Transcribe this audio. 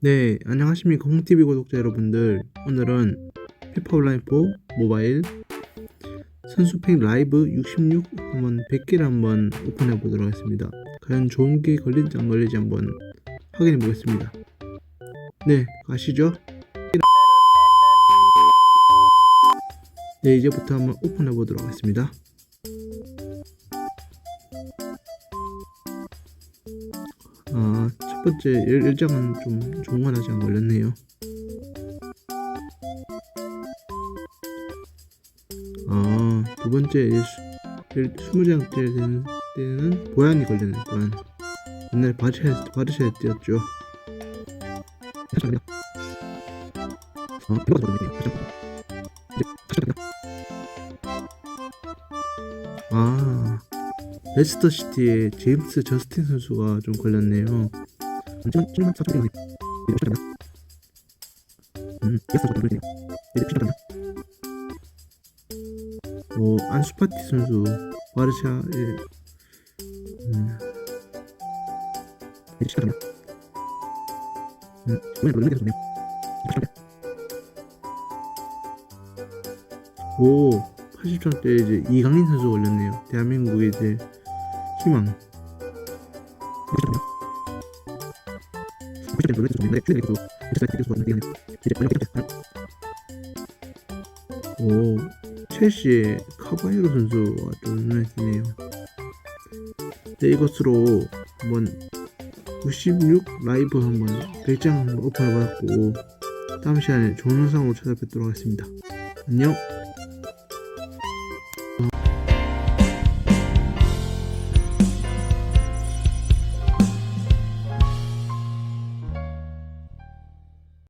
네, 안녕하십니까 홍TV 구독자 여러분들. 오늘은 피파 온라인 4 모바일 선수팩 라이브 66 한번 100개를 한번 오픈해 보도록 하겠습니다. 과연 좋은 게 걸린지 안 걸릴지 한번 확인해 보겠습니다. 네, 가시죠? 네, 이제부터 한번 오픈해 보도록 하겠습니다 번째 일, 일장은 좀 아직 안 걸렸네요. 아, 두 번째 일, 일, 20장째 되는 때는 보안이 걸리네, 보안. 옛날에 바르샤, 걸리네요. 잠시만요. 아, 레스터 시티의 제임스 저스틴 선수가 좀 걸렸네요. 잠시만, 잠시만, 잠시만. 이거 잠시만요. 음, 예스 좀 걸리네요. 이제 잠시만요. 오, 안수파티 선수 바르샤의 음, 이제 잠시만요. 음, 이번엔 걸리게 되네요. 잠시만요. 오, 80점 때 이제 이강인 선수 걸렸네요. 대한민국의 이제 희망. 오, 첼시의 카바이로 선수가 좀 눈에 띄네요. 네, 이것으로 한번 96 라이브 한번 100장 한번 오픈해봤고 다음 시간에 좋은 영상으로 찾아뵙도록 하겠습니다. 안녕!